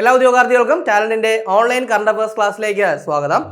എല്ലാ ഉദ്യോഗാർത്ഥികൾക്കും ടാലന്റിന്റെ ഓൺലൈൻ കറണ്ട് അഫയേഴ്സ് ക്ലാസ്സിലേക്ക് സ്വാഗതം.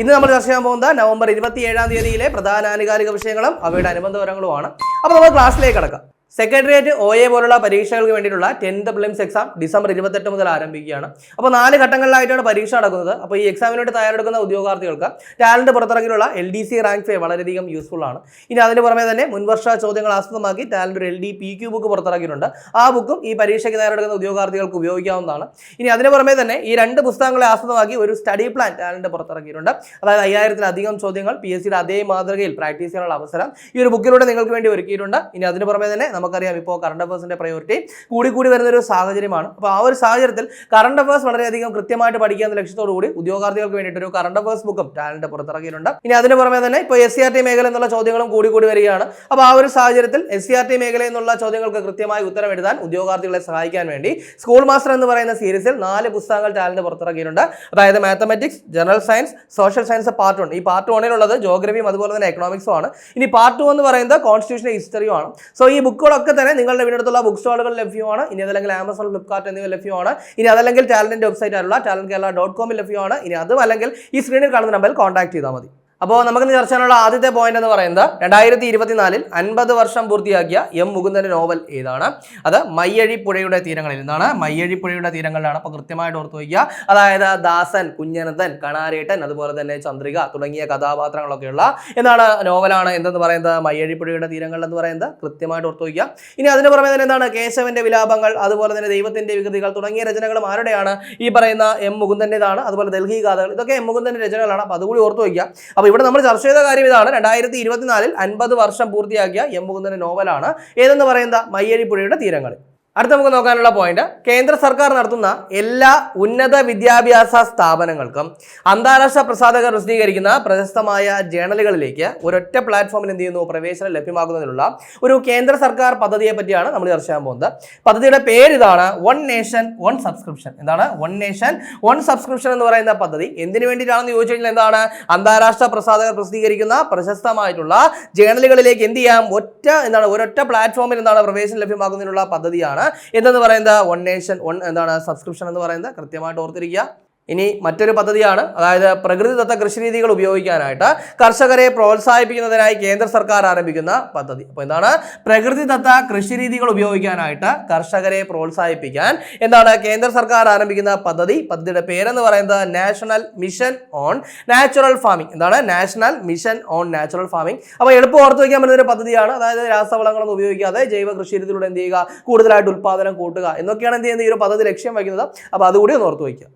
ഇന്ന് നമ്മൾ ചർച്ച ചെയ്യാൻ പോകുന്നത് നവംബർ ഇരുപത്തി ഏഴാം തീയതിയിലെ പ്രധാന ആനുകാലിക വിഷയങ്ങളും അവയുടെ അനുബന്ധ വിവരങ്ങളുമാണ്. അപ്പോൾ നമ്മൾ ക്ലാസ്സിലേക്ക് കടക്കാം. സെക്രട്ടേറിയറ്റ് ഒ എ പോലുള്ള പരീക്ഷകൾക്ക് വേണ്ടിയിട്ടുള്ള ടെൻത്ത് പ്രിലിംസ് എക്സാം ഡിസംബർ ഇരുപത്തെട്ട് മുതൽ ആരംഭിക്കുകയാണ്. അപ്പോൾ നാല് ഘട്ടങ്ങളിലായിട്ടാണ് പരീക്ഷ നടക്കുന്നത്. അപ്പോൾ ഈ എക്സാമിന് വേണ്ടി തയ്യാറെടുക്കുന്ന ഉദ്യോഗാർത്ഥികൾക്ക് ടാലന്റ് പുറത്തിറങ്ങിയുള്ള എൽ ഡി സി റാങ്ക് ഫേ വളരെയധികം യൂസ്ഫുൾ ആണ്. ഇനി അതിന് പുറമെ തന്നെ മുൻവർഷ ചോദ്യങ്ങൾ ആസ്പദമാക്കി ടാലന്റ് ഒരു L D P Q book പുറത്തിറക്കിയിട്ടുണ്ട്. ആ ബുക്കും ഈ പരീക്ഷയ്ക്ക് തയ്യാറെടുക്കുന്ന ഉദ്യോഗാർത്ഥികൾക്ക് ഉപയോഗിക്കാവുന്നതാണ്. ഇനി അതിന് പുറമെ തന്നെ ഈ രണ്ട് പുസ്തകങ്ങളെ ആസ്പദമാക്കി ഒരു സ്റ്റഡി പ്ലാൻ ടാലന്റ് പുറത്തിറക്കിയിട്ടുണ്ട്. അതായത് അയ്യായിരത്തിലധികം ചോദ്യങ്ങൾ പി എസ് സിയുടെ അതേ മാതൃകയിൽ പ്രാക്ടീസ് ചെയ്യാനുള്ള അവസരം ഈ ഒരു ബുക്കിലൂടെ നിങ്ങൾക്ക് വേണ്ടി ഒരുക്കിയിട്ടുണ്ട്. ഇനി അതിന് പുറമെ തന്നെ നമുക്കറിയാം ഇപ്പോൾ കറണ്ട് അഫേഴ്സിന്റെ പ്രയോറിറ്റി കൂടി കൂടി വരുന്ന ഒരു സാഹചര്യമാണ്. അപ്പോൾ ആ ഒരു സാഹചര്യത്തിൽ കറണ്ട് അഫേഴ്സ് വളരെയധികം കൃത്യമായിട്ട് പഠിക്കുക എന്ന ലക്ഷ്യത്തോടു കൂടി ഉദ്യോഗാർത്ഥികൾക്ക് വേണ്ടിയിട്ട് ഒരു കറണ്ട് അഫേഴ്സ് ബുക്കും ടാലന്റ് പുറത്തിറക്കിയിട്ടുണ്ട്. ഇനി അതിന് പുറമെ തന്നെ ഇപ്പോൾ എസ് സി ആർ ടി മേഖല എന്നുള്ള ചോദ്യങ്ങളും കൂടി കൂടി വരികയാണ്. അപ്പോൾ ആ ഒരു സാഹചര്യത്തിൽ എസ് സി ആർ ടി മേഖല എന്നുള്ള ചോദ്യങ്ങൾക്ക് കൃത്യമായി ഉത്തരം എഴുതാൻ ഉദ്യോഗാർത്ഥികളെ സഹായിക്കാൻ വേണ്ടി സ്കൂൾ മാസ്റ്റർ എന്ന് പറയുന്ന സീരീസിൽ നാല് പുസ്തകങ്ങൾ ടാലന്റ് പുറത്തിറക്കിയിട്ടുണ്ട്. അതായത് mathematics general science social science part one ഈ പാർട്ട് വണ്ണിലുള്ളത് ജോഗ്രഫിയും അതുപോലെ തന്നെ എക്കണോമിക്സും ആണ്. ഇനി പാർട്ട് ടു എന്ന് പറയുന്നത് കോൺസ്റ്റിറ്റ്യൂഷൻ ഹിസ്റ്ററിയുമാണ് സോ ഈ ബുക്കുകളൊക്കെ തന്നെ നിങ്ങളുടെ വീടിനടുത്തുള്ള ബുക്ക് സ്റ്റാളുകൾ ലഭ്യമാണ്. ഇനി അതല്ലെങ്കിൽ ആമസോൺ ഫ്ലിപ്കാർട്ട് എന്നിവ ലഭ്യമാണ്. ഇനി അതല്ലെങ്കിൽ ടാലന്റിന്റെ വെബ്സൈറ്റ് ആയിട്ടുള്ള ടാലന്റ് കേരള ഡോട്ട് കോമിൽ ലഭ്യമാണ്. ഇനി അതും അല്ലെങ്കിൽ ഈ സ്ക്രീനിൽ കാണുന്ന നമ്പറിൽ കോൺടാക്ട് ചെയ്താൽ മതി. അപ്പോൾ നമുക്ക് ചർച്ച ചെയ്യാനുള്ള ആദ്യത്തെ പോയിന്റ് എന്ന് പറയുന്നത് രണ്ടായിരത്തി ഇരുപത്തിനാലിൽ അൻപത് വർഷം പൂർത്തിയാക്കിയ എം മുകുന്ദന്റെ നോവൽ ഏതാണ്? അത് മയ്യഴി പുഴയുടെ തീരങ്ങളിൽ എന്താണ് മയ്യഴി പുഴയുടെ തീരങ്ങളിലാണ് അപ്പോൾ കൃത്യമായിട്ട് ഓർത്ത് വയ്ക്കുക. അതായത് ദാസൻ കുഞ്ഞനന്ദൻ കണാരേട്ടൻ അതുപോലെ തന്നെ ചന്ദ്രിക തുടങ്ങിയ കഥാപാത്രങ്ങളൊക്കെയുള്ള എന്താണ് നോവലാണ് എന്തെന്ന് പറയുന്നത്? മയ്യഴി പുഴയുടെ തീരങ്ങൾ എന്ന് പറയുന്നത്. കൃത്യമായിട്ട് ഓർത്ത് വയ്ക്കുക. ഇനി അതിന് പുറമെ തന്നെ എന്താണ്? കേശവന്റെ വിലാപങ്ങൾ അതുപോലെ തന്നെ ദൈവത്തിന്റെ വികൃതികൾ തുടങ്ങിയ രചനകളും ആരുടെയാണ്? ഈ പറയുന്ന എം മുകുന്ദന്റെതാണ് അതുപോലെ ഡൽഹി ഗാഥകൾ. ഇതൊക്കെ എം മുകുന്ദന്റെ രചനകളാണ്. അപ്പോൾ അതുകൂടി ഓർത്ത് വയ്ക്കുക. അപ്പോൾ ഇവിടെ നമ്മൾ ചർച്ച ചെയ്ത കാര്യം ഇതാണ്. രണ്ടായിരത്തി ഇരുപത്തിനാലിൽ അൻപത് വർഷം പൂർത്തിയാക്കിയ എം മുകുന്ദന്റെ നോവലാണ്. ഏതെന്ന് പറയുന്ന മയ്യഴിപ്പുഴയുടെ തീരങ്ങൾ. അടുത്ത നമുക്ക് നോക്കാനുള്ള പോയിന്റ് കേന്ദ്ര സർക്കാർ നടത്തുന്ന എല്ലാ ഉന്നത വിദ്യാഭ്യാസ സ്ഥാപനങ്ങൾക്കും അന്താരാഷ്ട്ര പ്രസാധകർ പ്രസിദ്ധീകരിക്കുന്ന പ്രശസ്തമായ ജേണലുകളിലേക്ക് ഒരൊറ്റ പ്ലാറ്റ്ഫോമിൽ എന്ത് ചെയ്യുന്നു? പ്രവേശനം ലഭ്യമാക്കുന്നതിനുള്ള ഒരു കേന്ദ്ര സർക്കാർ പദ്ധതിയെ പറ്റിയാണ് നമ്മൾ ചർച്ച ചെയ്യാൻ പോകുന്നത്. പദ്ധതിയുടെ പേര് ഇതാണ് വൺ നേഷൻ വൺ സബ്സ്ക്രിപ്ഷൻ എന്താണ്? വൺ നേഷൻ വൺ സബ്സ്ക്രിപ്ഷൻ എന്ന് പറയുന്ന പദ്ധതി. എന്തിനു വേണ്ടിയിട്ടാണെന്ന് ചോദിച്ചു കഴിഞ്ഞാൽ എന്താണ്? അന്താരാഷ്ട്ര പ്രസാധകർ പ്രസിദ്ധീകരിക്കുന്ന പ്രശസ്തമായിട്ടുള്ള ജേണലുകളിലേക്ക് എന്ത് ചെയ്യാം? ഒറ്റ എന്താണ്? ഒരൊറ്റ പ്ലാറ്റ്ഫോമിൽ എന്താണ് പ്രവേശനം ലഭ്യമാക്കുന്നതിനുള്ള പദ്ധതിയാണ് എന്തെന്ന് പറയുന്നത്? വൺ നേഷൻ വൺ എന്താണ് സബ്സ്ക്രിപ്ഷൻ എന്ന് പറയുന്നത്? കൃത്യമായിട്ട് ഓർത്തിരിക്കുക. ഇനി മറ്റൊരു പദ്ധതിയാണ് അതായത് പ്രകൃതിദത്ത കൃഷിരീതികൾ ഉപയോഗിക്കാനായിട്ട് കർഷകരെ പ്രോത്സാഹിപ്പിക്കുന്നതിനായി കേന്ദ്ര സർക്കാർ ആരംഭിക്കുന്ന പദ്ധതി. അപ്പോൾ എന്താണ്? പ്രകൃതിദത്ത കൃഷിരീതികൾ ഉപയോഗിക്കാനായിട്ട് കർഷകരെ പ്രോത്സാഹിപ്പിക്കാൻ എന്താണ് കേന്ദ്ര സർക്കാർ ആരംഭിക്കുന്ന പദ്ധതി. പദ്ധതിയുടെ പേരെന്ന് പറയുന്നത് national mission on natural farming. എന്താണ്? National mission on natural farming. അപ്പോൾ എളുപ്പം ഓർത്ത് വയ്ക്കാൻ പറ്റുന്ന ഒരു പദ്ധതിയാണ്. അതായത് രാസവളങ്ങളൊന്നും ഉപയോഗിക്കാതെ ജൈവ കൃഷിരീതിയിലൂടെ എന്ത് ചെയ്യുക? കൂടുതലായിട്ട് ഉൽപ്പാദനം കൂട്ടുക. എന്നൊക്കെയാണ് എന്ത് ചെയ്യുന്നത്? ഈ ഒരു പദ്ധതി ലക്ഷ്യം വയ്ക്കുന്നത്. അപ്പോൾ അതുകൂടി ഒന്ന് ഓർത്ത് വയ്ക്കുക.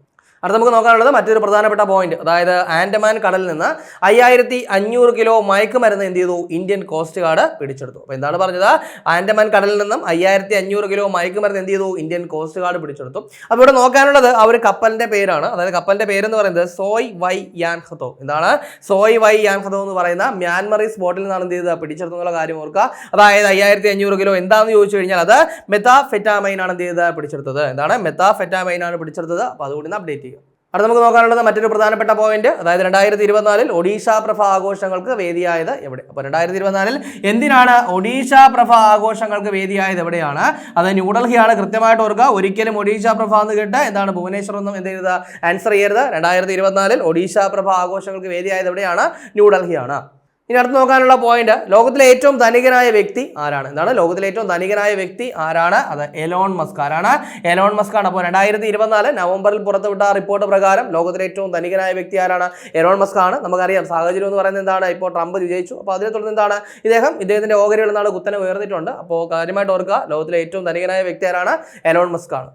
അടുത്ത നമുക്ക് നോക്കാനുള്ളത് മറ്റൊരു പ്രധാനപ്പെട്ട പോയിന്റ് അതായത് ആൻഡമാൻ കടലിൽ നിന്ന് അയ്യായിരത്തി അഞ്ഞൂറ് കിലോ മയക്കുമരുന്ന് എന്ത് ചെയ്തു? ഇന്ത്യൻ കോസ്റ്റ് ഗാർഡ് പിടിച്ചെടുത്തു. അപ്പോൾ എന്താണ് പറഞ്ഞത്? ആൻഡമാൻ കടലിൽ നിന്നും അയ്യായിരത്തി അഞ്ഞൂറ് കിലോ മയക്കുമരുന്ന് എന്ത് ചെയ്തു? ഇന്ത്യൻ കോസ്റ്റ് ഗാർഡ് പിടിച്ചെടുത്തു. അപ്പോൾ ഇവിടെ നോക്കാനുള്ളത് ആ ഒരു കപ്പലിന്റെ പേരാണ്. അതായത് കപ്പലിന്റെ പേരെന്ന് പറയുന്നത് സോയ് വൈ യാൻ ഹതോ എന്താണ്? സോയ് വൈ യാൻ ഹതോ എന്ന് പറയുന്ന മ്യാൻമറീസ് ബോട്ടിൽ നിന്നാണ് എന്ത് ചെയ്തത്? പിടിച്ചെടുത്തു എന്നുള്ള കാര്യം ഓർക്കുക. അതായത് അയ്യായിരത്തി അഞ്ഞൂറ് കിലോ എന്താണെന്ന് ചോദിച്ചു കഴിഞ്ഞാൽ അത് മെത്താഫെറ്റാമൈൻ ആണ് എന്ത് ചെയ്തത്? പിടിച്ചെടുത്തത്. എന്താണ്? മെത്താഫെറ്റാമൈൻ ആണ് പിടിച്ചെടുത്തത്. അപ്പോൾ ഒന്ന് അപ്ഡേറ്റ് ചെയ്യുക അടുത്ത നമുക്ക് നോക്കാനുള്ളത് മറ്റൊരു പ്രധാനപ്പെട്ട പോയിന്റ് അതായത് രണ്ടായിരത്തി ഇരുപത്തിനാലിൽ ഒഡീഷ പ്രഭ ആഘോഷങ്ങൾക്ക് വേദിയായത് എവിടെ? അപ്പോൾ രണ്ടായിരത്തി ഇരുപത്തിനാലിൽ എന്തിനാണ് ഒഡീഷ പ്രഭ ആഘോഷങ്ങൾക്ക് വേദിയായത് എവിടെയാണ്? അത് ന്യൂഡൽഹിയാണ്. കൃത്യമായിട്ട് ഓർക്കുക ഒരിക്കലും ഒഡീഷ പ്രഭ എന്ന് കേട്ട് എന്താണ് ഭുവനേശ്വർ എന്നും എന്ത് ചെയ്തത് ആൻസർ ചെയ്യരുത്. രണ്ടായിരത്തി ഇരുപത്തിനാലിൽ ഒഡീഷ പ്രഭ ആഘോഷങ്ങൾക്ക് വേദിയായത് എവിടെയാണ്? ന്യൂഡൽഹിയാണ്. ഇനി അടുത്ത് നോക്കാനുള്ള പോയിന്റ് ലോകത്തിലെ ഏറ്റവും ധനികനായ വ്യക്തി ആരാണ്? എന്താണ്? ലോകത്തിലെ ഏറ്റവും ധനികനായ വ്യക്തി ആരാണ്? അത് എലോൺ മസ്ക് ആരാണ് എലോൺ മസ്ക് ആണ്. അപ്പോൾ രണ്ടായിരത്തി ഇരുപത്തിനാല് നവംബറിൽ പുറത്തുവിട്ട റിപ്പോർട്ട് പ്രകാരം ലോകത്തിലെ ഏറ്റവും ധനികനായ വ്യക്തി ആരാണ്? എലോൺ മസ്ക് ആണ്. നമുക്കറിയാം സാഹചര്യം എന്ന് പറയുന്നത് എന്താണ്? ഇപ്പോൾ ട്രംപ് വിജയിച്ചു. അപ്പോൾ അതിനെ തുടർന്ന് എന്താണ്? ഇദ്ദേഹം ഇദ്ദേഹത്തിന്റെ ഓഹരികൾ എന്നാണ് കുത്തനെ ഉയർന്നിട്ടുണ്ട്. അപ്പോൾ കാര്യമായിട്ട് ഓർക്കുക ലോകത്തിലെ ഏറ്റവും ധനികനായ വ്യക്തി ആരാണ്? എലോൺ മസ്ക് ആണ്.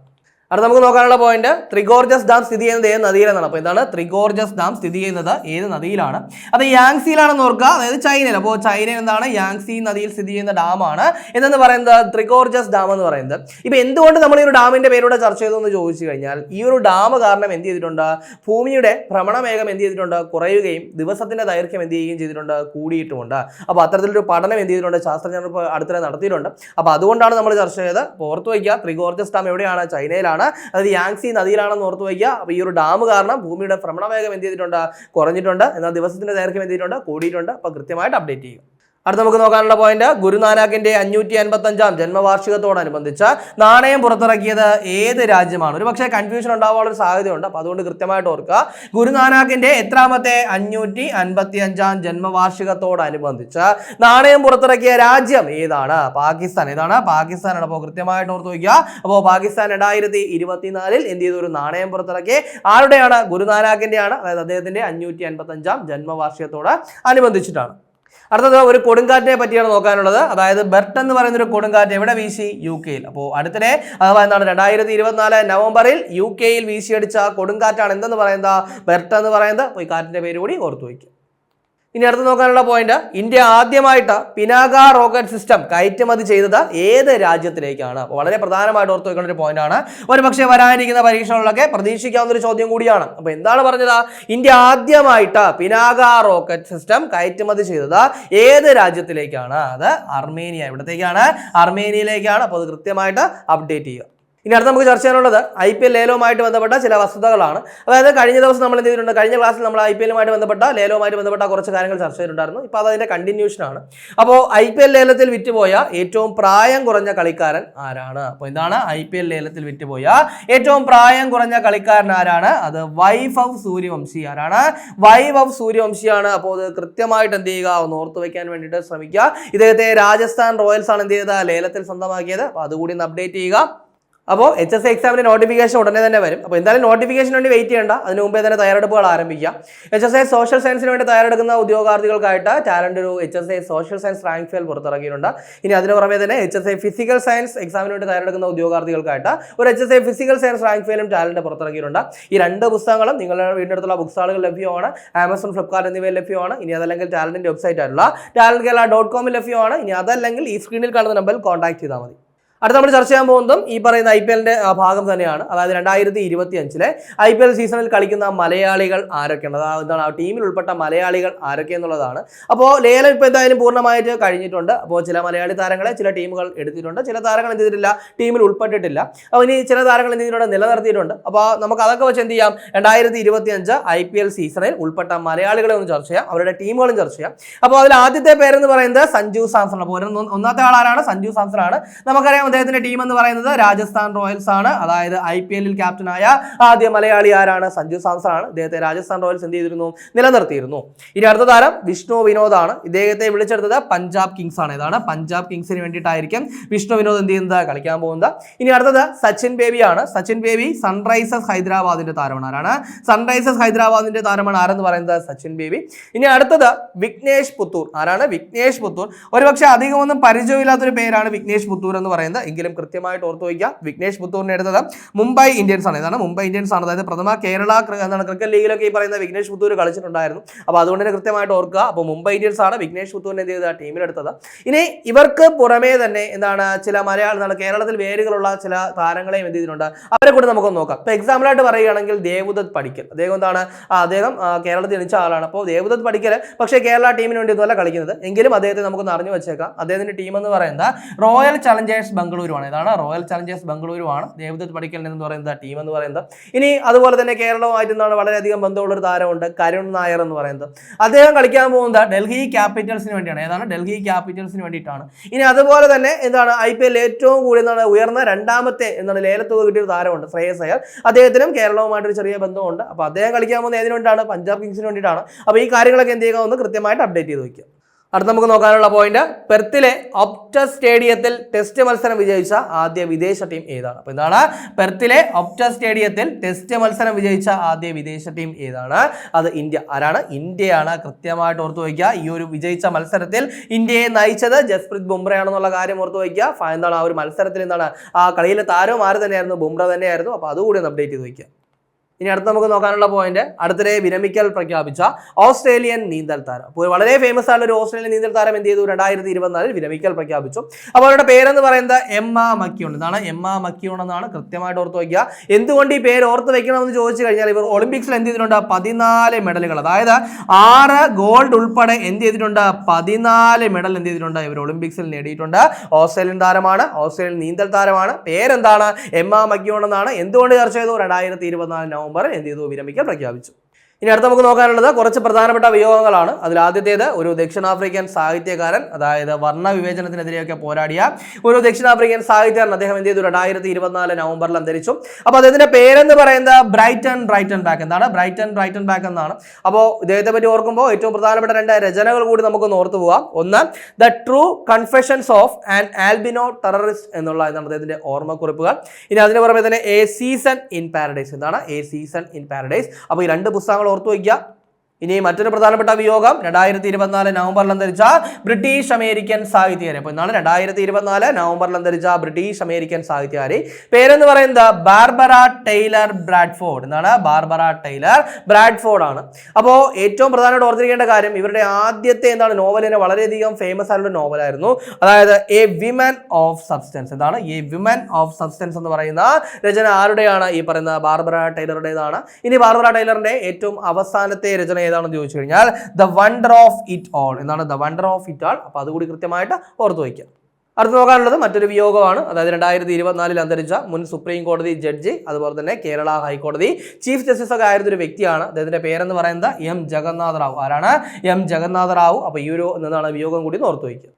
അടുത്ത നമുക്ക് നോക്കാനുള്ള പോയിന്റ് ത്രികോർജസ് ഡാം സ്ഥിതി ചെയ്യുന്നത് ഏത് നദിയിലാണ് അപ്പോൾ ഇതാണ് ത്രികോർജസ് ഡാം സ്ഥിതി ചെയ്യുന്നത് ഏത് നദിയിലാണ്. അത് യാങ്സിയിലാണെന്ന് ഓർക്കുക. അതായത് ചൈനയിൽ. അപ്പോൾ ചൈനയിൽ എന്താണ്? യാങ്സി നദിയിൽ സ്ഥിതി ചെയ്യുന്ന ഡാമാണ്. എന്നു പറയുന്നത് ത്രികോർജസ് ഡാം എന്ന് പറയുന്നത്. ഇപ്പൊ എന്തുകൊണ്ട് നമ്മൾ ഈ ഒരു ഡാമിന്റെ പേരോടെ ചർച്ച ചെയ്തു എന്ന് ചോദിച്ചു കഴിഞ്ഞാൽ ഈ ഒരു ഡാം കാരണം എന്ത് ചെയ്തിട്ടുണ്ട്? ഭൂമിയുടെ ഭ്രമണവേഗം എന്ത് ചെയ്തിട്ടുണ്ട്? കുറയുകയും ദിവസത്തിന്റെ ദൈർഘ്യം എന്ത് ചെയ്യുകയും ചെയ്തിട്ടുണ്ട്? കൂടിയിട്ടുമുണ്ട് അപ്പോൾ അത്തരത്തിലൊരു പഠനം എന്ത് ചെയ്തിട്ടുണ്ട്? ശാസ്ത്രജ്ഞർ ഇപ്പോൾ അടുത്തിടെ നടത്തിയിട്ടുണ്ട്. അപ്പോൾ അതുകൊണ്ടാണ് നമ്മൾ ചർച്ച ഓർത്തു ഓർത്ത് വയ്ക്കുക ത്രികോർജസ് ഡാം എവിടെയാണ്? ചൈനയിലാണ്. അതായത് യാങ്സി നദിയിലാണെന്ന് ഓർത്ത് വയ്ക്കുക. അപ്പോൾ ഈ ഒരു ഡാം കാരണം ഭൂമിയുടെ ഭ്രമണവേഗം എന്ത് ചെയ്തിട്ടുണ്ട്? കുറഞ്ഞിട്ടുണ്ട്. എന്നാൽ ദിവസത്തിന്റെ ദൈർഘ്യം എന്ത് ചെയ്തിട്ടുണ്ട്? കൂടിയിട്ടുണ്ട്. അപ്പോൾ കൃത്യമായിട്ട് അപ്ഡേറ്റ് ചെയ്യുക. അടുത്ത നമുക്ക് നോക്കാനുള്ള പോയിന്റ് ഗുരുനാനാക്കിന്റെ അഞ്ഞൂറ്റി അൻപത്തി അഞ്ചാം ജന്മവാർഷികത്തോടനുബന്ധിച്ച് നാണയം പുറത്തിറക്കിയത് ഏത് രാജ്യമാണ്? ഒരു പക്ഷേ കൺഫ്യൂഷൻ ഉണ്ടാവാനുള്ള ഒരു സാധ്യതയുണ്ട്. അപ്പൊ അതുകൊണ്ട് കൃത്യമായിട്ട് ഓർക്കുക. ഗുരുനാനാക്കിന്റെ എത്രാമത്തെ അഞ്ഞൂറ്റി അൻപത്തി അഞ്ചാം ജന്മവാർഷികത്തോടനുബന്ധിച്ച് നാണയം പുറത്തിറക്കിയ രാജ്യം ഏതാണ്? പാകിസ്ഥാൻ. ഏതാണ്? പാകിസ്ഥാനാണ്. അപ്പോൾ കൃത്യമായിട്ട് ഓർത്ത് വയ്ക്കുക. അപ്പോൾ പാകിസ്ഥാൻ രണ്ടായിരത്തി ഇരുപത്തിനാലിൽ എന്ത് ചെയ്തു? ഒരു നാണയം പുറത്തിറക്കി. ആരുടെയാണ്? ഗുരുനാനാക്കിന്റെ ആണ് അതായത് അദ്ദേഹത്തിന്റെ അഞ്ഞൂറ്റി അൻപത്തി അഞ്ചാം ജന്മവാർഷികത്തോട് അനുബന്ധിച്ചിട്ടാണ്. അടുത്തത് ഒരു കൊടുങ്കാറ്റിനെ പറ്റിയാണ് നോക്കാനുള്ളത്. അതായത് ബെർട്ട് എന്ന് പറയുന്ന ഒരു കൊടുങ്കാറ്റ് എവിടെ വീശി? യു കെയിൽ അപ്പോൾ അടുത്തിടെ അഥവാ എന്താണ് രണ്ടായിരത്തി ഇരുപത്തിനാല് നവംബറിൽ യു കെയിൽ വീശിയടിച്ച കൊടുങ്കാറ്റാണ് എന്തെന്ന് പറയുന്നത്? ബെർട്ട് എന്ന് പറയുന്നത്. അപ്പോൾ ഈ കാറ്റിന്റെ പേര് കൂടി ഓർത്തു വയ്ക്കുക. ഇനി അടുത്ത് നോക്കാനുള്ള പോയിന്റ് ഇന്ത്യ ആദ്യമായിട്ട് പിനാക റോക്കറ്റ് സിസ്റ്റം കയറ്റുമതി ചെയ്തത് ഏത് രാജ്യത്തിലേക്കാണ്? അപ്പോൾ വളരെ പ്രധാനമായിട്ട് ഓർത്ത് വെക്കേണ്ട ഒരു പോയിന്റ് ആണ്. ഒരു പക്ഷേ വരാനിരിക്കുന്ന പരീക്ഷകളിലൊക്കെ പ്രതീക്ഷിക്കാവുന്ന ഒരു ചോദ്യം കൂടിയാണ്. അപ്പോൾ എന്താണ് പറഞ്ഞത്? ഇന്ത്യ ആദ്യമായിട്ട് പിനാക റോക്കറ്റ് സിസ്റ്റം കയറ്റുമതി ചെയ്തത് ഏത് രാജ്യത്തിലേക്കാണ്? അത് അർമേനിയ ഇവിടത്തേക്കാണ്. അർമേനിയയിലേക്കാണ്. അപ്പോൾ അത് കൃത്യമായിട്ട് അപ്ഡേറ്റ് ചെയ്യുക. ഇനി അടുത്ത് നമുക്ക് ചർച്ച ചെയ്യാനുള്ളത് ഐ പി എൽ ലേലവുമായിട്ട് ബന്ധപ്പെട്ട ചില വസ്തുതകളാണ്. അതായത് കഴിഞ്ഞ ദിവസം നമ്മൾ എന്ത് ചെയ്തിട്ടുണ്ട്? കഴിഞ്ഞ ക്ലാസ്സിൽ നമ്മൾ ഐ പി എല്ലുമായിട്ട് ബന്ധപ്പെട്ട ലേലവുമായിട്ട് ബന്ധപ്പെട്ട കുറച്ച് കാര്യങ്ങൾ ചർച്ച ചെയ്തിട്ടുണ്ടായിരുന്നു. ഇപ്പോൾ അത് അതിന്റെ കണ്ടിന്യൂഷൻ ആണ്. അപ്പോൾ ഐ പി എൽ ലേലത്തിൽ വിറ്റുപോയ ഏറ്റവും പ്രായം കുറഞ്ഞ കളിക്കാരൻ ആരാണ്? അപ്പോൾ എന്താണ് ഐ പി എൽ ലേലത്തിൽ വിറ്റുപോയ ഏറ്റവും പ്രായം കുറഞ്ഞ കളിക്കാരൻ ആരാണ്? അത് വൈഭവ് സൂര്യവംശി ആരാണ്? വൈഭവ് സൂര്യവംശിയാണ്. അപ്പോൾ അത് കൃത്യമായിട്ട് എന്ത് ചെയ്യുക? ഒന്ന് ഓർത്ത് വയ്ക്കാൻ വേണ്ടിയിട്ട് ശ്രമിക്കുക. ഇദ്ദേഹത്തെ രാജസ്ഥാൻ റോയൽസ് ആണ് എന്ത് ചെയ്തത്? ലേലത്തിൽ സ്വന്തമാക്കിയത്. അപ്പോൾ അതുകൂടി ഒന്ന് അപ്ഡേറ്റ് ചെയ്യുക. അപ്പോൾ എച്ച് എസ് എക്സാമിന് നോട്ടിഫിക്കേഷൻ ഉടനെ തന്നെ വരും. അപ്പോൾ എന്തായാലും നോട്ടിഫിക്കേഷന് വേണ്ടി വെയിറ്റ് ചെയ്യേണ്ട. അതിന് മുമ്പേ തന്നെ തയ്യാറെടുപ്പുകൾ ആരംഭിക്കാം എച്ച് എസ് എ സോഷ്യൽ സയൻസിന് വേണ്ടി തയ്യാറെടുക്കുന്ന ഉദ്യോഗാർത്ഥികൾക്കായിട്ട് ടാലന്റ് ഒരു H S A social science rank file പുറത്തിറക്കിയിട്ടുണ്ട്. ഇനി അതിന് പുറമെ തന്നെ H S A physical science എക്സാമിന് വേണ്ടി തയ്യാറെടുക്കുന്ന ഉദ്യോഗാർത്ഥികൾക്കായിട്ട് ഒരു H S A physical science rank ഫെയിലും talent പുറത്തിറക്കിയിട്ടുണ്ട്. ഈ രണ്ട് പുസ്തകങ്ങളും നിങ്ങളുടെ വീടിന്റെ അടുത്തുള്ള ബുക്ക് സ്റ്റാളുകൾ ലഭ്യമാണ്. ആമസോൺ ഫ്ലിപ്കാർട്ട് എന്നിവയിൽ ലഭ്യമാണ്. ഇനി അതല്ലെങ്കിൽ ടാലന്റിന്റെ വെബ്സൈറ്റ് ആയിട്ടുള്ള ടാലന്റ് കേരള ഡോട്ട് കോമിൽ ലഭ്യമാണ്. ഇനി അതല്ലെങ്കിൽ ഈ സ്ക്രീനിൽ കാണുന്ന നമ്പറിൽ കോൺടാക്ട് ചെയ്താൽ മതി. അടുത്ത നമ്മൾ ചർച്ച ചെയ്യാൻ പോകുന്നതും ഈ പറയുന്ന ഐ പി എല്ലിന്റെ ഭാഗം തന്നെയാണ്. അതായത് രണ്ടായിരത്തി ഇരുപത്തി അഞ്ചിലെ ഐ പി എൽ സീസണിൽ കളിക്കുന്ന മലയാളികൾ ആരൊക്കെയാണ്? അതായത് എന്താണ് ആ ടീമിൽ ഉൾപ്പെട്ട മലയാളികൾ ആരൊക്കെ എന്നുള്ളതാണ്. അപ്പോൾ ലേലം ഇപ്പോൾ എന്തായാലും പൂർണമായിട്ട് കഴിഞ്ഞിട്ടുണ്ട്. അപ്പോൾ ചില മലയാളി താരങ്ങളെ ചില ടീമുകൾ എടുത്തിട്ടുണ്ട്. ചില താരങ്ങൾ എന്ത് ചെയ്തിട്ടില്ല ടീമിൽ ഉൾപ്പെട്ടിട്ടില്ല. അപ്പോൾ ഇനി ചില താരങ്ങൾ എന്ത് ചെയ്തിട്ടുണ്ട് നിലനിർത്തിയിട്ടുണ്ട്. അപ്പോൾ നമുക്ക് അതൊക്കെ വെച്ച് എന്ത് ചെയ്യാം? രണ്ടായിരത്തി ഇരുപത്തി അഞ്ച് ഐ പി എൽ സീസണിൽ ഉൾപ്പെട്ട മലയാളികളെ ഒന്ന് ചർച്ച ചെയ്യാം. അവരുടെ ടീമുകളും ചർച്ച ചെയ്യാം. അപ്പോൾ അതിൽ ആദ്യത്തെ പേരെന്ന് പറയുന്നത് സഞ്ജു സാംസൺ അപ്പോൾ ഒന്നാമത്തെ ആളാരാണ്? സഞ്ജു സാംസൺ ആണ്. നമുക്കറിയാം അദ്ദേഹത്തിന്റെ ടീം എന്ന് പറയുന്നത് രാജസ്ഥാൻ റോയൽസ് ആണ്. അതായത് ഐ പി എല്ലിൽ ക്യാപ്റ്റനായ ആദ്യ മലയാളി ആരാണ്? സഞ്ജു സാംസൺ ആണ് അദ്ദേഹത്തെ രാജസ്ഥാൻ റോയൽസ് എന്ത് ചെയ്തിരുന്നു? നിലനിർത്തിയിരുന്നു. ഇനി അടുത്ത താരം വിഷ്ണു വിനോദാണ് ഇദ്ദേഹത്തെ വിളിച്ചെടുത്തത് പഞ്ചാബ് കിങ്സ് ആണ്. ഇതാണ് പഞ്ചാബ് കിങ്സിന് വേണ്ടിയിട്ടായിരിക്കും വിഷ്ണു വിനോദ് എന്ത് ചെയ്യുന്നത്? കളിക്കാൻ പോകുന്നത്. ഇനി അടുത്തത് സച്ചിൻ ബേബി ആണ്. സച്ചിൻ ബേബി സൺറൈസേഴ്സ് ഹൈദരാബാദിന്റെ താരമാണ്. ആരാണ്? സൺറൈസേഴ്സ് ഹൈദരാബാദിന്റെ താരമാണ് ആരെന്ന് പറയുന്നത്? സച്ചിൻ ബേബി. ഇനി അടുത്തത് വിഘ്നേഷ് പുത്തൂർ. ആരാണ്? വിഘ്നേഷ് പുത്തൂർ. ഒരുപക്ഷെ അധികമൊന്നും പരിചയമില്ലാത്തൊരു പേരാണ് വിഘ്നേഷ് പുത്തൂർ എന്ന് പറയുന്നത്. എങ്കിലും കൃത്യമായിട്ട് ഓർത്തു വയ്ക്കുക. വിഘ്നേഷ് പുത്തൂറിനെ എടുത്തത് മുംബൈ ഇന്ത്യൻസ് ആണ്. ഇതാണ് മുംബൈ ഇന്ത്യൻസ് ആണ്. അതായത് പ്രഥമ കേരള ക്രി- എന്താണ് ക്രിക്കറ്റ് ലീഗിലൊക്കെ ഈ പറയുന്ന വിഘ്നേഷ് പുത്തൂർ കളിച്ചിട്ടുണ്ടായിരുന്നു. അപ്പോൾ അതുകൊണ്ട് തന്നെ കൃത്യമായിട്ട് ഓർക്കുക. അപ്പോൾ മുംബൈ ഇന്ത്യൻസ് ആണ് വിഘ്നേഷ് പുത്തൂരിനെ എന്ത് ചെയ്തത്? ടീമിലെടുത്തത് ഇനി ഇവർക്ക് പുറമേ തന്നെ എന്താണ് ചില മലയാള എന്താണ് കേരളത്തിൽ വേരുകളുള്ള ചില താരങ്ങളെയും എന്ത് ചെയ്തിട്ടുണ്ട്? അവരെ കൂടി നമുക്കൊന്ന് നോക്കാം. ഇപ്പോൾ എക്സാമ്പിളായിട്ട് പറയുകയാണെങ്കിൽ ദേവദത്ത് പഠിക്കൽ അദ്ദേഹം എന്താണ്? അദ്ദേഹം കേരളത്തിൽ ജനിച്ച ആളാണ്. അപ്പോൾ ദേവദത്ത് പഠിക്കൽ പക്ഷേ കേരള ടീമിന് വേണ്ടി ഇതുപോലെ കളിക്കുന്നത്. എങ്കിലും അദ്ദേഹത്തെ നമുക്കൊന്ന് അറിഞ്ഞു വെച്ചേക്കാം. അദ്ദേഹത്തിന്റെ ടീം എന്ന് പറയുന്നത് റോയൽ ചലഞ്ചേഴ്സ് ബംഗളൂരുവാണ്. ഇതാണ് റോയൽ ചലഞ്ചേഴ്സ് ബംഗളൂരുവാണ്. ദേവദത്ത് പടിക്കൽ എന്ന് പറയുന്നത് ടീം എന്ന് പറയുന്നത്. ഇനി അതുപോലെ തന്നെ കേരളവുമായിട്ട് എന്താണ് വളരെയധികം ബന്ധമുള്ള ഒരു താരമുണ്ട് കരുൺ നായർ എന്ന് പറയുന്നത്. അദ്ദേഹം കളിക്കാൻ പോകുന്നത് ഡൽഹി ക്യാപിറ്റൽസിന് വേണ്ടിയാണ്. ഏതാണ്? ഡൽഹി ക്യാപിറ്റൽസിന് വേണ്ടിയിട്ടാണ്. ഇനി അതുപോലെ തന്നെ എന്താണ്? ഐ പി എൽ ഏറ്റവും കൂടി എന്താണ്? ഉയർന്ന രണ്ടാമത്തെ എന്താണ്? ലേലത്തുക കിട്ടിയ ഒരു താരമുണ്ട് ശ്രേയസ് അയ്യർ. അദ്ദേഹത്തിനും കേരളവുമായിട്ട് ഒരു ചെറിയ ബന്ധമുണ്ട്. അപ്പോൾ അദ്ദേഹം കളിക്കാൻ പോകുന്നത് ഏതിനു പഞ്ചാബ് കിങ്സിന് വേണ്ടിയിട്ടാണ്. അപ്പോൾ ഈ കാര്യങ്ങളൊക്കെ എന്ത് ചെയ്യുക? ഒന്ന് കൃത്യമായിട്ട് അപ്ഡേറ്റ് ചെയ്ത് വയ്ക്കുക. അടുത്ത നമുക്ക് നോക്കാനുള്ള പോയിന്റ് പെർത്തിലെ ഒപ്റ്റ സ്റ്റേഡിയത്തിൽ ടെസ്റ്റ് മത്സരം വിജയിച്ച ആദ്യ വിദേശ ടീം ഏതാണ്? അപ്പോൾ എന്താണ് പെർത്തിലെ ഒപ്റ്റ സ്റ്റേഡിയത്തിൽ ടെസ്റ്റ് മത്സരം വിജയിച്ച ആദ്യ വിദേശ ടീം ഏതാണ്? അത് ഇന്ത്യ. ആരാണ്? ഇന്ത്യയാണ്. കൃത്യമായിട്ട് ഓർത്തു വയ്ക്കുക. ഈ ഒരു വിജയിച്ച മത്സരത്തിൽ ഇന്ത്യയെ നയിച്ചത് ജസ്പ്രീത് ബുംറയാണെന്നുള്ള കാര്യം ഓർത്തു വയ്ക്കുക. ഫൈനാണ് ആ ഒരു മത്സരത്തിൽ എന്താണ് ആ കളിയിലെ താരവും ആര് തന്നെയായിരുന്നു? ബുംറ തന്നെയായിരുന്നു. അപ്പോൾ അതുകൂടി ഒന്ന് അപ്ഡേറ്റ് ചെയ്ത് വയ്ക്കുക. ഇനി അടുത്ത് നമുക്ക് നോക്കാനുള്ള പോയിന്റ് അടുത്തിടെ വിരമിക്കൽ പ്രഖ്യാപിച്ച ഓസ്ട്രേലിയൻ നീന്തൽ താരം. അപ്പോൾ വളരെ ഫേമസ് ആയ ഒരു ഓസ്ട്രേലിയൻ നീന്തൽ താരം എന്ത് ചെയ്തു? രണ്ടായിരത്തി ഇരുപത്തിനാലിൽ വിരമിക്കൽ പ്രഖ്യാപിച്ചു. അപ്പോൾ അവരുടെ പേരെന്ന് പറയുന്നത് എമ്മ മക്കിയോൺ. ഇതാണ് എമ്മ മക്കിയോൺ എന്നാണ് കൃത്യമായിട്ട് ഓർത്ത് വയ്ക്കുക. എന്തുകൊണ്ട് ഈ പേര് ഓർത്ത് വെക്കണമെന്ന് ചോദിച്ചു കഴിഞ്ഞാൽ ഇവർ ഒളിമ്പിക്സിൽ എന്ത് ചെയ്തിട്ടുണ്ട്? പതിനാല് മെഡലുകൾ. അതായത് ആറ് ഗോൾഡ് ഉൾപ്പെടെ എന്ത് ചെയ്തിട്ടുണ്ട്? പതിനാല് മെഡൽ എന്ത് ചെയ്തിട്ടുണ്ട്? ഇവർ ഒളിമ്പിക്സിൽ നേടിയിട്ടുണ്ട്. ഓസ്ട്രേലിയൻ താരമാണ്. ഓസ്ട്രേലിയൻ നീന്തൽ താരമാണ്. പേരെന്താണ്? എമ്മ മക്കിയോൺ എന്നാണ്. എന്തുകൊണ്ട് ചർച്ച ചെയ്തു? രണ്ടായിരത്തി ഇരുപത്തിനാല് നവംബറിൽ എന്ത് ചെയ്തു വിരമിക്കൽ പ്രഖ്യാപിച്ചു. ഇനി അടുത്ത നമുക്ക് നോക്കാനുള്ളത് കുറച്ച് പ്രധാനപ്പെട്ട വിയോഗങ്ങളാണ്. അതിൽ ആദ്യത്തേത് ഒരു ദക്ഷിണാഫ്രിക്കൻ സാഹിത്യകാരൻ അതായത് വർണ വിവേചനത്തിനെതിരെയൊക്കെ പോരാടിയ ഒരു ദക്ഷിണാഫ്രിക്കൻ സാഹിത്യകാരൻ അദ്ദേഹം എന്ത് ചെയ്തു? രണ്ടായിരത്തി ഇരുപത്തിനാല് നവംബറിൽ അന്തരിച്ചു. അപ്പോൾ അദ്ദേഹത്തിന്റെ പേരെന്ന് പറയുന്നത് ബ്രൈറ്റൺ ബ്രൈറ്റൺ ബാക്ക് എന്താണ് ബ്രൈറ്റൺ ബ്രൈറ്റൺ ബാക്ക് എന്നാണ്. അപ്പോൾ ഇദ്ദേഹത്തെ പറ്റി ഓർക്കുമ്പോൾ ഏറ്റവും പ്രധാനപ്പെട്ട രണ്ട് രചനകൾ കൂടി നമുക്ക് ഓർത്തു പോവാം. ഒന്ന് the true confessions of and albino terrorist എന്നുള്ള എന്നാണ് അദ്ദേഹത്തിന്റെ ഓർമ്മക്കുറിപ്പുകൾ. ഇനി അതിന് പുറമെ തന്നെ എ സീസൺ ഇൻ പാരഡൈസ്. എന്താണ്? A season in paradise. അപ്പോൾ ഈ രണ്ട് പുസ്തകങ്ങൾ ഓർത്തു വയ്ക്കുക. ഇനി മറ്റൊരു പ്രധാനപ്പെട്ട വിയോഗം രണ്ടായിരത്തി ഇരുപത്തിനാല് നവംബറിൽ അന്തരിച്ച ബ്രിട്ടീഷ് അമേരിക്കൻ സാഹിത്യകാരി. അപ്പോൾ ഇന്നാണ് രണ്ടായിരത്തി ഇരുപത്തിനാല് നവംബറിൽ അന്തരിച്ച ബ്രിട്ടീഷ് അമേരിക്കൻ സാഹിത്യകാരി. പേരെന്ന് പറയുന്നത്? Barbara Taylor Bradford. എന്നാണ് ബാർബറ ടൈലർ ബ്രാഡ്ഫോർഡ് ആണ്. അപ്പോൾ ഏറ്റവും പ്രധാനമായിട്ട് ഓർത്തിരിക്കേണ്ട കാര്യം ഇവരുടെ ആദ്യത്തെ എന്താണ് നോവലിനെ വളരെയധികം ഫേമസ് ആയിട്ടുള്ള നോവലായിരുന്നു. അതായത് എ വിമൻ ഓഫ് സബ്സ്റ്റൻസ് എന്താണ്? എ വിമൻ ഓഫ് സബ്സ്റ്റൻസ് എന്ന് പറയുന്ന രചന ആരുടെയാണ്? ഈ പറയുന്ന ബാർബറ ടൈലറുടേതാണ്. ഇനി ബാർബറ ടൈലറിന്റെ ഏറ്റവും അവസാനത്തെ രചന ഏതാണെന്ന് ചോദിച്ചു കഴിഞ്ഞാൽ the wonder of it all എന്നാണ് the wonder of it all അപ്പോൾ അതുകൂടി കൃത്യമായിട്ട് ഓർത്തു വയ്ക്കുക. അടുത്ത് നോക്കാനുള്ളത് മറ്റൊരു വിയോഗമാണ്. അതായത് രണ്ടായിരത്തി ഇരുപത്തിനാലിൽ അന്തരിച്ച മുൻ സുപ്രീം കോടതി ജഡ്ജി അതുപോലെ തന്നെ കേരള ഹൈക്കോടതി ചീഫ് ജസ്റ്റിസ് ഒക്കെ ആയിരുന്ന ഒരു വ്യക്തിയാണ്. അദ്ദേഹത്തിന്റെ പേരെന്ന് പറയുന്നത് എം. ജഗന്നാഥ റാവു. ആരാണ്? എം. ജഗന്നാഥ റാവു. അപ്പോൾ ഈ ഒരു എന്നതാണ് വിയോഗം കൂടി ഓർത്തു വയ്ക്കുക.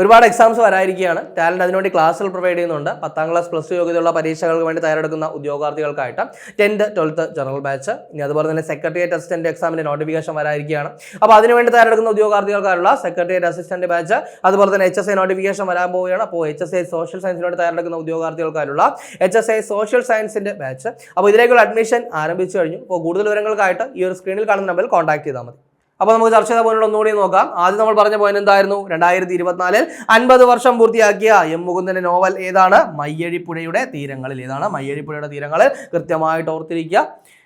ഒരുപാട് എക്സാംസ് വരായിരിക്കുകയാണ് ടാലന്റ് അതിനുവേണ്ടി ക്ലാസ്സുകൾ പ്രൊവൈഡ് ചെയ്യുന്നുണ്ട്. പത്താം ക്ലാസ് പ്ലസ് ടു യോഗ്യതയുള്ള പരീക്ഷകൾക്ക് വേണ്ടി തയ്യാറെടുക്കുന്ന ഉദ്യോഗാർത്ഥികൾക്കായിട്ട്. ടെൻത്ത് ട്വൽത്ത് ജനറൽ ബാച്ച് ഇനി അതുപോലെ തന്നെ സെക്രട്ടേറിയറ്റ് അസിസ്റ്റന്റ് എക്സാമിന്റെ നോട്ടിഫിക്കേഷൻ വരായിരിക്കുകയാണ് അപ്പോൾ അതിനുവേണ്ടി തയ്യാറെടുക്കുന്ന ഉദ്യോഗാർത്ഥികൾക്കായുള്ള സെക്രട്ടേറിയറ്റ് അസിസ്റ്റന്റ് ബാച്ച് അതുപോലെ തന്നെ എച്ച് എസ് ഐ നോട്ടിഫിക്കേഷൻ വരാൻ പോവുകയാണ്. അപ്പോൾ എച്ച് എസ് ഐ സോഷ്യൽ സയൻസിനോട് തയ്യാറെടുക്കുന്ന ഉദ്യോഗാർത്ഥികൾക്കായുള്ള എച്ച് എസ് ഐ സോഷ്യൽ സയൻസിന്റെ ബാച്ച് അപ്പോൾ ഇതിലേക്കുള്ള അഡ്മിഷൻ ആരംഭിച്ചു കഴിഞ്ഞു. അപ്പോൾ കൂടുതൽ വിവരങ്ങൾക്കായിട്ട് ഈ ഒരു സ്ക്രീനിൽ കാണുന്ന നമ്പറിൽ കോൺടാക്ട് ചെയ്താൽ മതി. അപ്പോൾ നമുക്ക് ചർച്ച ചെയ്ത പോയിന്റ് ഒന്നുകൂടി നോക്കാം. ആദ്യം നമ്മൾ പറഞ്ഞ പോയിന്റ് എന്തായിരുന്നു? രണ്ടായിരത്തി ഇരുപത്തിനാലിൽ അൻപത് വർഷം പൂർത്തിയാക്കിയ എം മുകുന്ദന്റെ നോവൽ ഏതാണ്? മയ്യഴിപ്പുഴയുടെ തീരങ്ങളിൽ. ഏതാണ് മയ്യഴിപ്പുഴയുടെ തീരങ്ങളിൽ? കൃത്യമായിട്ട് ഓർത്തിരിക്കുക.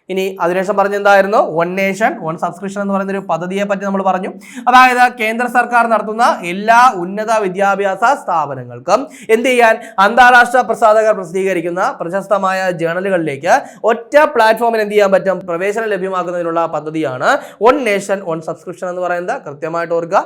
ഇനി അതിനുശേഷം പറഞ്ഞെന്തായിരുന്നു വൺ നേഷൻ വൺ സബ്സ്ക്രിപ്ഷൻ എന്ന് പറയുന്ന ഒരു പദ്ധതിയെ പറ്റി നമ്മൾ പറഞ്ഞു. അതായത് കേന്ദ്ര സർക്കാർ നടത്തുന്ന എല്ലാ ഉന്നത വിദ്യാഭ്യാസ സ്ഥാപനങ്ങൾക്കും എന്ത് ചെയ്യാൻ? അന്താരാഷ്ട്ര പ്രസാധകർ പ്രസിദ്ധീകരിക്കുന്ന പ്രശസ്തമായ ജേണലുകളിലേക്ക് ഒറ്റ പ്ലാറ്റ്ഫോമിൽ എന്ത് ചെയ്യാൻ പറ്റും? പ്രവേശനം ലഭ്യമാക്കുന്നതിനുള്ള പദ്ധതിയാണ് വൺ നേഷൻ വൺ സബ്സ്ക്രിപ്ഷൻ എന്ന് പറയുന്നത്. കൃത്യമായിട്ട് ഓർക്കുക.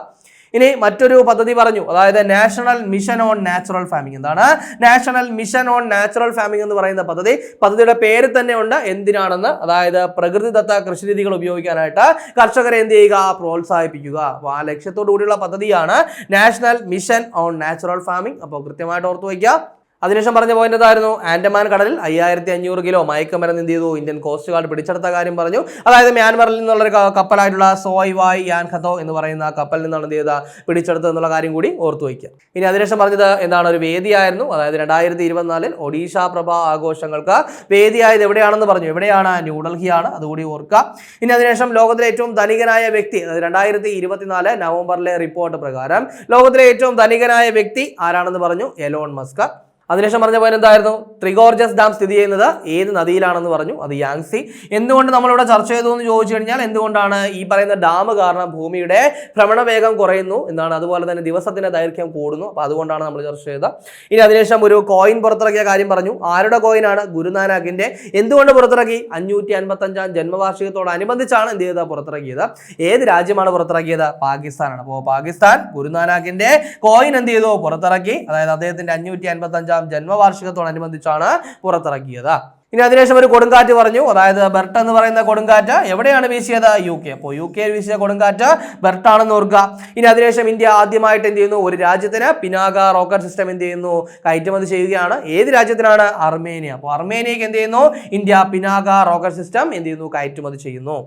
ഇനി മറ്റൊരു പദ്ധതി പറഞ്ഞു. അതായത് national mission on natural farming എന്താണ്? National mission on natural farming എന്ന് പറയുന്ന പദ്ധതി. പദ്ധതിയുടെ പേര് തന്നെ ഉണ്ട് എന്തിനാണെന്ന്? അതായത് പ്രകൃതിദത്ത കൃഷിരീതികൾ ഉപയോഗിക്കാനായിട്ട് കർഷകരെ എന്ത് ചെയ്യുക? പ്രോത്സാഹിപ്പിക്കുക. അപ്പോൾ ആ ലക്ഷ്യത്തോടു കൂടിയുള്ള പദ്ധതിയാണ് national mission on natural farming അപ്പോൾ കൃത്യമായിട്ട് ഓർത്തു വയ്ക്കുക. അതിനുശേഷം പറഞ്ഞ പോയിന്റ് എന്തായിരുന്നു? ആൻഡമാൻ കടലിൽ അയ്യായിരത്തി അഞ്ഞൂറ് കിലോ മയക്കുമരുന്ന് എന്ത് ചെയ്തു? ഇന്ത്യൻ കോസ്റ്റ് ഗാർഡ് പിടിച്ചെടുത്ത കാര്യം പറഞ്ഞു. അതായത് മ്യാൻമറിൽ നിന്നുള്ളൊരു ഒരു കപ്പലായിട്ടുള്ള സോയ് വായ് യാൻ എന്ന് പറയുന്ന കപ്പലിൽ നിന്നാണ് എന്ത് ചെയ്ത പിടിച്ചെടുത്തത് എന്നുള്ള കാര്യം കൂടി ഓർത്തു വയ്ക്കുക. ഇനി അതിനുശേഷം പറഞ്ഞത് എന്താണ്? ഒരു വേദിയായിരുന്നു. അതായത് രണ്ടായിരത്തി ഇരുപത്തിനാലിൽ ഒഡീഷ പ്രഭ ആഘോഷങ്ങൾക്ക് വേദിയായത് എവിടെയാണെന്ന് പറഞ്ഞു. എവിടെയാണ്? ന്യൂഡൽഹിയാണ്. അതുകൂടി ഓർക്കുക. ഇനി അതിനുശേഷം ലോകത്തിലെ ഏറ്റവും ധനികനായ വ്യക്തി അതായത് രണ്ടായിരത്തി ഇരുപത്തിനാല് നവംബറിലെ റിപ്പോർട്ട് പ്രകാരം ലോകത്തിലെ ഏറ്റവും ധനികനായ വ്യക്തി ആരാണെന്ന് പറഞ്ഞു? Elon Musk. അതിനുശേഷം പറഞ്ഞ പോലെ എന്തായിരുന്നു? ത്രിഗോർജസ് ഡാം സ്ഥിതി ചെയ്യുന്നത് ഏത് നദിയിലാണെന്ന് പറഞ്ഞു. അത് യാങ്സി എന്തുകൊണ്ട് നമ്മളിവിടെ ചർച്ച ചെയ്തു എന്ന് ചോദിച്ചു കഴിഞ്ഞാൽ എന്തുകൊണ്ടാണ് ഈ പറയുന്ന ഡാം കാരണം ഭൂമിയുടെ ഭ്രമണവേഗം കുറയുന്നു എന്നാണ്. അതുപോലെ തന്നെ ദിവസത്തിന്റെ ദൈർഘ്യം കൂടുന്നു. അപ്പോൾ അതുകൊണ്ടാണ് നമ്മൾ ചർച്ച ചെയ്തത്. ഇനി അതിനുശേഷം ഒരു കോയിൻ പുറത്തിറക്കിയ കാര്യം പറഞ്ഞു. ആരുടെ കോയിനാണ് ഗുരുനാനാക്കിന്റെ എന്തുകൊണ്ട് പുറത്തിറക്കി? അഞ്ഞൂറ്റി അൻപത്തഞ്ചാം ജന്മവാർഷികത്തോടനുബന്ധിച്ചാണ് എന്ത് ചെയ്തത്? പുറത്തിറക്കിയത്. ഏത് രാജ്യമാണ് പുറത്തിറക്കിയത്? പാകിസ്ഥാനാണ്. അപ്പോൾ പാകിസ്ഥാൻ ഗുരുനാനാക്കിന്റെ കോയിൻ എന്ത് ചെയ്തു? പുറത്തിറക്കി. അതായത് അദ്ദേഹത്തിന്റെ അഞ്ഞൂറ്റി അൻപത്തഞ്ചാം ജന്മവാർഷികത്തോടനുബന്ധിച്ചാണ് പുറത്തിറക്കിയത് ഇനി അതിനുശേഷം ഒരു കൊടുങ്കാറ്റ് പറഞ്ഞു. അതായത് ബെർട്ട് എന്ന് പറയുന്ന കൊടുങ്കാറ്റ് എവിടെയാണ് വീശിയത്? U K. അപ്പോൾ യു കെയിൽ വീശിയ കൊടുങ്കാറ്റ് ബെർട്ടാണെന്ന് ഓർക്കുക. ഇനി അതിനുശേഷം ഇന്ത്യ ആദ്യമായിട്ട് എന്ത് ചെയ്യുന്നു? ഒരു രാജ്യത്തിന് പിനാക റോക്കറ്റ് സിസ്റ്റം എന്ത് ചെയ്യുന്നു? കയറ്റുമതി ചെയ്യുകയാണ്. ഏത് രാജ്യത്തിനാണ്? അർമേനിയ. അപ്പോൾ അർമേനിയക്ക് എന്ത് ചെയ്യുന്നു? ഇന്ത്യ പിനാക റോക്കറ്റ് സിസ്റ്റം എന്ത് ചെയ്യുന്നു? കയറ്റുമതി ചെയ്യുന്നു.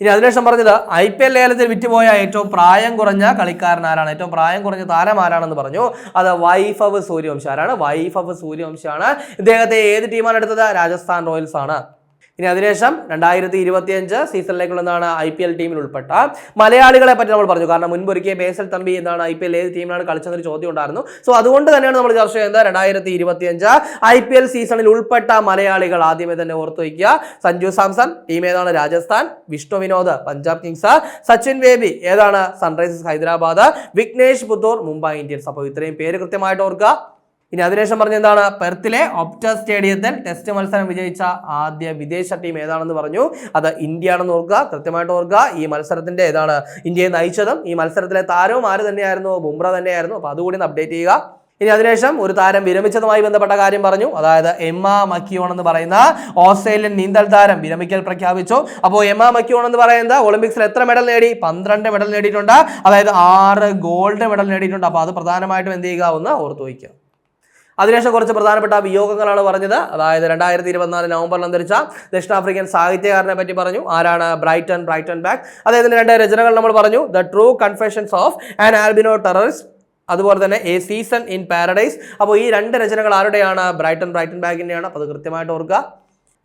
ഇനി അതിനുശേഷം പറഞ്ഞത് ഐ പി എൽ ലേലത്തിൽ വിറ്റുപോയ ഏറ്റവും പ്രായം കുറഞ്ഞ കളിക്കാരൻ ആരാണ്? ഏറ്റവും പ്രായം കുറഞ്ഞ താരം ആരാണെന്ന് പറഞ്ഞു. അത് വൈഫവ് സൂര്യവംശ ആരാണ്? വൈഫവ് സൂര്യവംശാണ് ഇദ്ദേഹത്തെ ഏത് ടീമാണ് എടുത്തത്? രാജസ്ഥാൻ റോയൽസ് ആണ്. ഇനി അതിനുശേഷം രണ്ടായിരത്തി ഇരുപത്തിയഞ്ച് സീസണിലേക്കുള്ള എന്താണ് ഐ പി എൽ ടീമിൽ ഉൾപ്പെട്ട. മലയാളികളെ പറ്റി നമ്മൾ പറഞ്ഞു. കാരണം മുൻപൊരിക്കൽ ബേസൽ തമ്പി എന്നാണ് ഐ പി എൽ ഏത് ടീമിലാണ് കളിച്ചതെന്നൊരു ചോദ്യം ഉണ്ടായിരുന്നു. സോ അതുകൊണ്ട് തന്നെയാണ് നമ്മൾ ചർച്ച ചെയ്യുന്നത് രണ്ടായിരത്തി ഇരുപത്തി അഞ്ച് ഐ പി എൽ സീസണിൽ ഉൾപ്പെട്ട മലയാളികൾ ആദ്യമേ തന്നെ ഓർത്തു വയ്ക്കുക. സഞ്ജു സാംസൺ ടീം ഏതാണ്? രാജസ്ഥാൻ. വിഷ്ണു വിനോദ് പഞ്ചാബ് കിങ്സ്. സച്ചിൻ ബേബി ഏതാണ്? സൺറൈസേഴ്സ് ഹൈദരാബാദ്. വിഘ്നേഷ് പുത്തൂർ മുംബൈ ഇന്ത്യൻസ്. അപ്പോൾ ഇത്രയും പേര് കൃത്യമായിട്ട് ഓർക്കുക. ഇനി അതിനുശേഷം പറഞ്ഞ എന്താണ്? പെർത്തിലെ ഒപ്റ്റ സ്റ്റേഡിയത്തിൽ ടെസ്റ്റ് മത്സരം വിജയിച്ച ആദ്യ വിദേശ ടീം ഏതാണെന്ന് പറഞ്ഞു. അത് ഇന്ത്യ ആണെന്ന് ഓർക്കുക. കൃത്യമായിട്ട് ഓർക്കുക. ഈ മത്സരത്തിന്റെ ഏതാണ്? ഇന്ത്യയെ നയിച്ചതും ഈ മത്സരത്തിലെ താരവും ആര് തന്നെയായിരുന്നു? ബുംറ തന്നെയായിരുന്നു. അപ്പോൾ അതുകൂടി അപ്ഡേറ്റ് ചെയ്യുക. ഇനി അതിനുശേഷം ഒരു താരം വിരമിച്ചതുമായി ബന്ധപ്പെട്ട കാര്യം പറഞ്ഞു. അതായത് എമ്മ മക്കിയോൺ എന്ന് പറയുന്ന ഓസ്ട്രേലിയൻ നീന്തൽ താരം വിരമിക്കൽ പ്രഖ്യാപിച്ചു. അപ്പോൾ എമ്മ മക്കിയോൺ എന്ന് പറയുന്നത് ഒളിമ്പിക്സിൽ എത്ര മെഡൽ നേടി? പന്ത്രണ്ട് മെഡൽ നേടിയിട്ടുണ്ട്. അതായത് ആറ് ഗോൾഡ് മെഡൽ നേടിയിട്ടുണ്ട്. അപ്പോൾ അത് പ്രധാനമായിട്ടും എന്ത് ചെയ്യുക? ഒന്ന് ഓർത്തു വയ്ക്കുക. അതിനുശേഷം കുറച്ച് പ്രധാനപ്പെട്ട വിയോഗങ്ങളാണ് പറഞ്ഞത്. അതായത് രണ്ടായിരത്തി ഇരുപത്തിനാല് നവംബറിൽ അന്തരിച്ച ദക്ഷിണാഫ്രിക്കൻ സാഹിത്യകാരനെ പറ്റി പറഞ്ഞു. ആരാണ് ബ്രൈറ്റൺ ബ്രൈറ്റൺ ബാക്ക്? അതായത് രണ്ട് രചനകൾ നമ്മൾ പറഞ്ഞു. The true confessions of an albino terrorist അതുപോലെ തന്നെ എ സീസൺ ഇൻ പാരഡൈസ് അപ്പോൾ ഈ രണ്ട് രചനകൾ ആരുടെയാണ്? ബ്രൈറ്റൺ ബ്രൈറ്റൺ ബാഗിന്റെയാണ് അപ്പോൾ അത് കൃത്യമായിട്ട് ഓർക്കുക.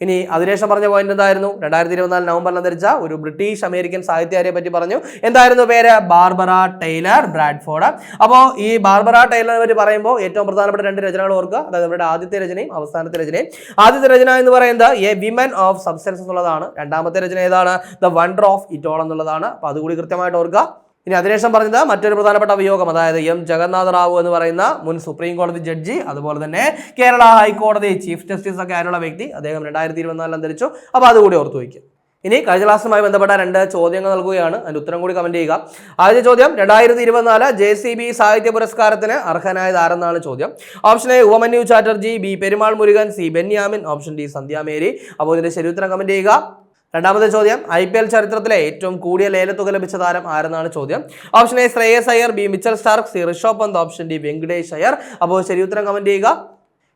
ഇനി അതിനുശേഷം പറഞ്ഞ പോയിന്റ് എന്തായിരുന്നു? രണ്ടായിരത്തി ഇരുപത്തിനാല് നവംബറിൽ അന്തരിച്ച ഒരു ബ്രിട്ടീഷ് അമേരിക്കൻ സാഹിത്യകാരെ പറ്റി പറഞ്ഞു. എന്തായിരുന്നു പേര്? Barbara Taylor Bradford. അപ്പോൾ ഈ ബാർബറ ടൈലറിനെ പറ്റി പറയുമ്പോൾ ഏറ്റവും പ്രധാനപ്പെട്ട രണ്ട് രചനകൾ ഓർക്കുക. അതായത് അവരുടെ ആദ്യത്തെ രചനയും അവസാനത്തെ രചനയും. ആദ്യത്തെ രചന എന്ന് പറയുന്നത് എ വിമൻ ഓഫ് സബ്സ്റ്റൻസ് എന്നുള്ളതാണ്. രണ്ടാമത്തെ രചന ഏതാണ്? ദ വണ്ടർ ഓഫ് ഇറ്റോൾ എന്നുള്ളതാണ്. അപ്പോൾ അതുകൂടി കൃത്യമായിട്ട് ഓർക്കുക. ഇനി അതിനുശേഷം പറഞ്ഞത് മറ്റൊരു പ്രധാനപ്പെട്ട വിയോഗം അതായത് എം. ജഗന്നാഥ റാവു എന്ന് പറയുന്ന മുൻ സുപ്രീം കോടതി ജഡ്ജി അതുപോലെ തന്നെ കേരള ഹൈക്കോടതി ചീഫ് ജസ്റ്റിസ് ഒക്കെ ആയിട്ടുള്ള വ്യക്തി അദ്ദേഹം രണ്ടായിരത്തി ഇരുപത്തിനാലിൽ അന്തരിച്ചു അപ്പോൾ അതുകൂടി ഓർത്തു വയ്ക്കുക ഇനി കഴിഞ്ഞ ക്ലാസ്സുമായി ബന്ധപ്പെട്ട രണ്ട് ചോദ്യങ്ങൾ നൽകുകയാണ്. അതിന്റെ ഉത്തരം കൂടി കമന്റ് ചെയ്യുക. ആദ്യ ചോദ്യം രണ്ടായിരത്തി ഇരുപത്തിനാല് ജെ സി ബി സാഹിത്യ പുരസ്കാരത്തിന് അർഹനായത് ആരെന്നാണ് ചോദ്യം. Option A Upamanyu Chatterjee B Perumal Murugan C Benyamin option D Sandhyamary അപ്പോൾ ഇതിന്റെ ശരി ഉത്തരം കമന്റ് ചെയ്യുക. രണ്ടാമത്തെ ചോദ്യം ഐ പി എൽ ചരിത്രത്തിലെ ഏറ്റവും കൂടിയ ലേലത്തുക ലഭിച്ച താരം ആരെന്നാണ് ചോദ്യം? Option A Shreyas Iyer B Mitchell Starc C Rishabh Pant option D Venkatesh Iyer. അപ്പോൾ ശരി ഉത്തരം കമന്റ് ചെയ്യുക.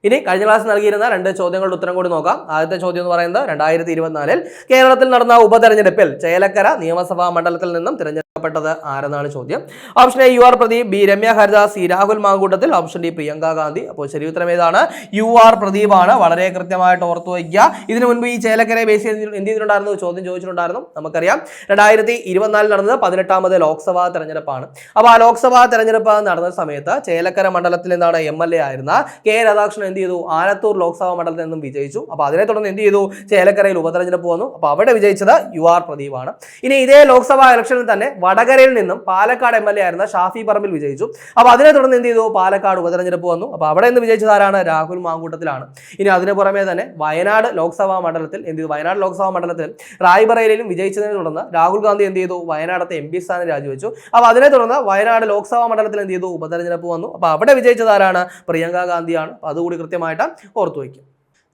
ഇനി കഴിഞ്ഞ ക്ലാസ് നൽകിയിരുന്ന രണ്ട് ചോദ്യങ്ങളുടെ ഉത്തരം കൂടി നോക്കാം. ആദ്യത്തെ ചോദ്യം എന്ന് പറയുന്നത് രണ്ടായിരത്തി ഇരുപത്തിനാലിൽ കേരളത്തിൽ നടന്ന ഉപതെരഞ്ഞെടുപ്പിൽ ചേലക്കര നിയമസഭാ മണ്ഡലത്തിൽ നിന്നും തിരഞ്ഞെടുക്കപ്പെട്ടത് ആരെന്നാണ് ചോദ്യം? Option A U R Pradeep B Ramya Haridas C Rahul Mankoottathil. Option D Priyanka Gandhi. അപ്പോൾ ഉത്തരം ഏതാണ്? യു ആർ പ്രദീപ് ആണ് വളരെ കൃത്യമായിട്ട് ഓർത്തു വയ്ക്കുക. ഇതിനു മുൻപ് ഈ ചേലക്കരയെ ബേസ് ചെയ്ത് എന്ത് ചെയ്തിട്ടുണ്ടായിരുന്നു? ചോദ്യം ചോദിച്ചിട്ടുണ്ടായിരുന്നു. നമുക്കറിയാം. രണ്ടായിരത്തി ഇരുപത്തിനാലിൽ നടന്നത് പതിനെട്ടാമത് ലോക്സഭാ തെരഞ്ഞെടുപ്പാണ്. അപ്പോൾ ആ ലോക്സഭാ തെരഞ്ഞെടുപ്പ് നടന്ന സമയത്ത് ചേലക്കര മണ്ഡലത്തിൽ നിന്നാണ് എം എൽ എ ആയിരുന്ന കെ രാധാകൃഷ്ണൻ എന്ത് ചെയ്തു? ആലത്തൂർ ലോക്സഭാ മണ്ഡലത്തിൽ നിന്നും വിജയിച്ചു. അപ്പോൾ അതിനെ തുടർന്ന് എന്ത് ചെയ്തു? ചേലക്കരയിൽ ഉപതെരഞ്ഞെടുപ്പ് വന്നു. അപ്പോൾ അവിടെ വിജയിച്ചത് യു ആർ ആണ് ഇനി ഇതേ ലോക്സഭാ ഇലക്ഷനിൽ തന്നെ വടകരയിൽ നിന്നും പാലക്കാട് എം എൽ എ ആയിരുന്ന ഷാഫി പറമ്പിൽ വിജയിച്ചു. അപ്പോൾ അതിനെ തുടർന്ന് എന്ത് ചെയ്തു? പാലക്കാട് ഉപതെരഞ്ഞെടുപ്പ് വന്നു. അപ്പോൾ അവിടെ നിന്ന് വിജയിച്ചത് ആരാണ്? രാഹുൽ മാങ്കൂട്ടത്തിലാണ്. ഇനി അതിന് പുറമെ തന്നെ വയനാട് ലോക്സഭാ മണ്ഡലത്തിൽ എന്ത് ചെയ്തു? വയനാട് ലോക്സഭാ മണ്ഡലത്തിൽ റായ്ബറയിലും വിജയിച്ചതിനെ തുടർന്ന് രാഹുൽ ഗാന്ധി എന്ത് ചെയ്തു? വയനാടത്തെ എം പി സ്ഥാനം രാജിവെച്ചു. അപ്പോൾ അതിനെ തുടർന്ന് വയനാട് ലോക്സഭാ മണ്ഡലത്തിൽ എന്ത് ചെയ്തു? ഉപതെരഞ്ഞെടുപ്പ് വന്നു. അപ്പോൾ അവിടെ വിജയിച്ചത് ആരാണ്? പ്രിയങ്ക ഗാന്ധിയാണ്. അപ്പോൾ അതുകൂടി കൃത്യമായിട്ട് ഓർത്തു വയ്ക്കും.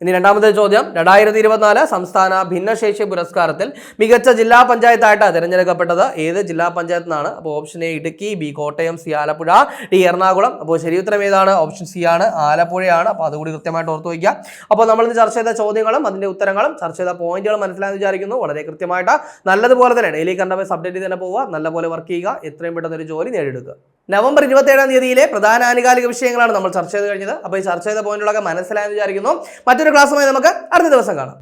ഇനി രണ്ടാമത്തെ ചോദ്യം. രണ്ടായിരത്തി ഇരുപത്തിനാല് സംസ്ഥാന ഭിന്നശേഷി പുരസ്കാരത്തിൽ മികച്ച ജില്ലാ പഞ്ചായത്തായിട്ട് തിരഞ്ഞെടുക്കപ്പെട്ടത് ഏത് ജില്ലാ പഞ്ചായത്ത് നിന്നാണ്? അപ്പോൾ option A Idukki B Kottayam C Alappuzha D Ernakulam. അപ്പോൾ ശരി ഉത്തരം ഏതാണ്? ഓപ്ഷൻ സി ആണ് ആലപ്പുഴയാണ്. അപ്പോൾ അതുകൂടി കൃത്യമായിട്ട് ഓർത്ത് വയ്ക്കുക. അപ്പോൾ നമ്മൾ ഇന്ന് ചർച്ച ചെയ്ത ചോദ്യങ്ങളും അതിന്റെ ഉത്തരങ്ങളും ചർച്ച ചെയ്ത പോയിന്റുകളും മനസ്സിലായെന്ന് വിചാരിക്കുന്നു. വളരെ കൃത്യമായിട്ട് നല്ലതുപോലെ തന്നെ ഡെയിലി കണ്ടപ്പോൾ അപ്ഡേറ്റ് ചെയ്ത് തന്നെ പോവുക. നല്ലപോലെ വർക്ക് ചെയ്യുക. എത്രയും പെട്ടെന്ന് ഒരു ജോലി നേടിയെടുക്കുക. നവംബർ ഇരുപത്തി ഏഴാം തീയതിയിലെ പ്രധാന ആനുകാലിക വിഷയങ്ങളാണ് നമ്മൾ ചർച്ച ചെയ്ത് കഴിഞ്ഞത്. അപ്പോൾ ഈ ചർച്ച ചെയ്ത പോയിന്റുകളൊക്കെ മനസ്സിലായെന്ന് വിചാരിക്കുന്നു. മറ്റൊരു ക്ലാസ്സുമായി നമുക്ക് അടുത്ത ദിവസം കാണാം.